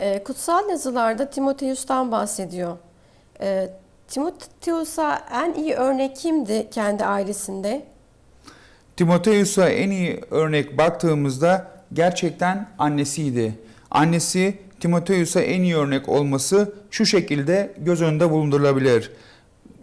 Ee, kutsal yazılarda Timoteus'tan bahsediyor. Ee, Timoteus'a en iyi örnek kimdi kendi ailesinde? Timoteus'a en iyi örnek baktığımızda gerçekten annesiydi. Annesi Timoteus'a en iyi örnek olması şu şekilde göz önünde bulundurulabilir.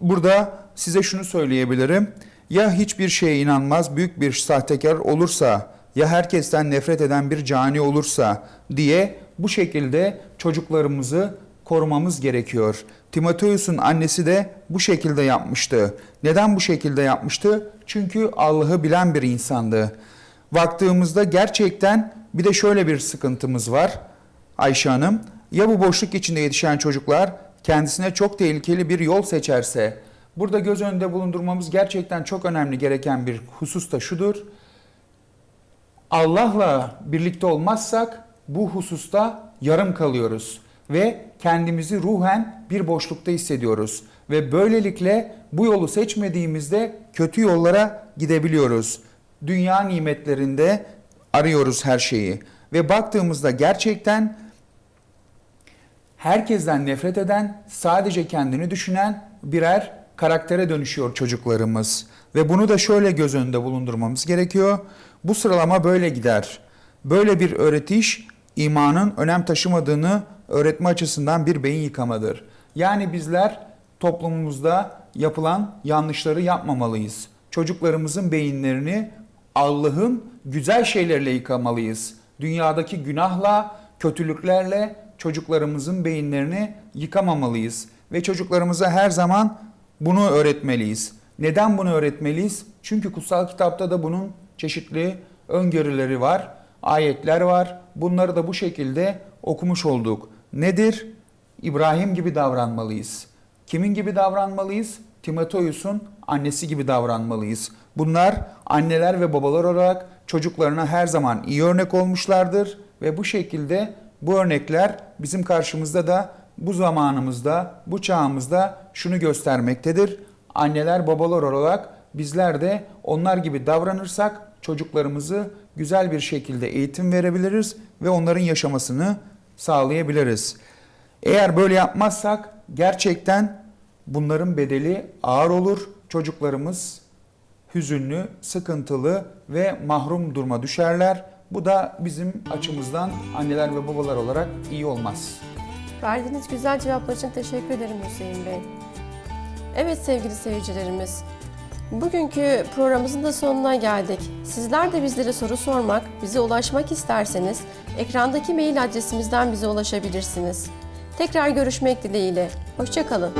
Burada size şunu söyleyebilirim. Ya hiçbir şeye inanmaz, büyük bir sahtekar olursa, ya herkesten nefret eden bir cani olursa diye bu şekilde çocuklarımızı korumamız gerekiyor. Timoteus'un annesi de bu şekilde yapmıştı. Neden bu şekilde yapmıştı? Çünkü Allah'ı bilen bir insandı. Baktığımızda gerçekten bir de şöyle bir sıkıntımız var Ayşe Hanım. Ya bu boşluk içinde yetişen çocuklar kendisine çok tehlikeli bir yol seçerse, burada göz önünde bulundurmamız gerçekten çok önemli gereken bir husus da şudur. Allah'la birlikte olmazsak bu hususta yarım kalıyoruz ve kendimizi ruhen bir boşlukta hissediyoruz ve böylelikle bu yolu seçmediğimizde kötü yollara gidebiliyoruz. Dünya nimetlerinde arıyoruz her şeyi ve baktığımızda gerçekten herkesten nefret eden, sadece kendini düşünen birer karaktere dönüşüyor çocuklarımız. Ve bunu da şöyle göz önünde bulundurmamız gerekiyor. Bu sıralama böyle gider. Böyle bir öğretiş imanın önem taşımadığını öğretme açısından bir beyin yıkamadır. Yani bizler toplumumuzda yapılan yanlışları yapmamalıyız. Çocuklarımızın beyinlerini Allah'ın güzel şeylerle yıkamalıyız. Dünyadaki günahla, kötülüklerle çocuklarımızın beyinlerini yıkamamalıyız ve çocuklarımıza her zaman bunu öğretmeliyiz. Neden bunu öğretmeliyiz? Çünkü kutsal kitapta da bunun çeşitli öngörüleri var, ayetler var. Bunları da bu şekilde okumuş olduk. Nedir? İbrahim gibi davranmalıyız. Kimin gibi davranmalıyız? Timoteus'un annesi gibi davranmalıyız. Bunlar anneler ve babalar olarak çocuklarına her zaman iyi örnek olmuşlardır ve bu şekilde bu örnekler bizim karşımızda da bu zamanımızda, bu çağımızda şunu göstermektedir. Anneler, babalar olarak bizler de onlar gibi davranırsak çocuklarımızı güzel bir şekilde eğitim verebiliriz ve onların yaşamasını sağlayabiliriz. Eğer böyle yapmazsak gerçekten bunların bedeli ağır olur. Çocuklarımız hüzünlü, sıkıntılı ve mahrum duruma düşerler. Bu da bizim açımızdan anneler ve babalar olarak iyi olmaz. Verdiğiniz güzel cevaplar için teşekkür ederim Hüseyin Bey. Evet sevgili seyircilerimiz, bugünkü programımızın da sonuna geldik. Sizler de bizlere soru sormak, bize ulaşmak isterseniz ekrandaki mail adresimizden bize ulaşabilirsiniz. Tekrar görüşmek dileğiyle. Hoşçakalın.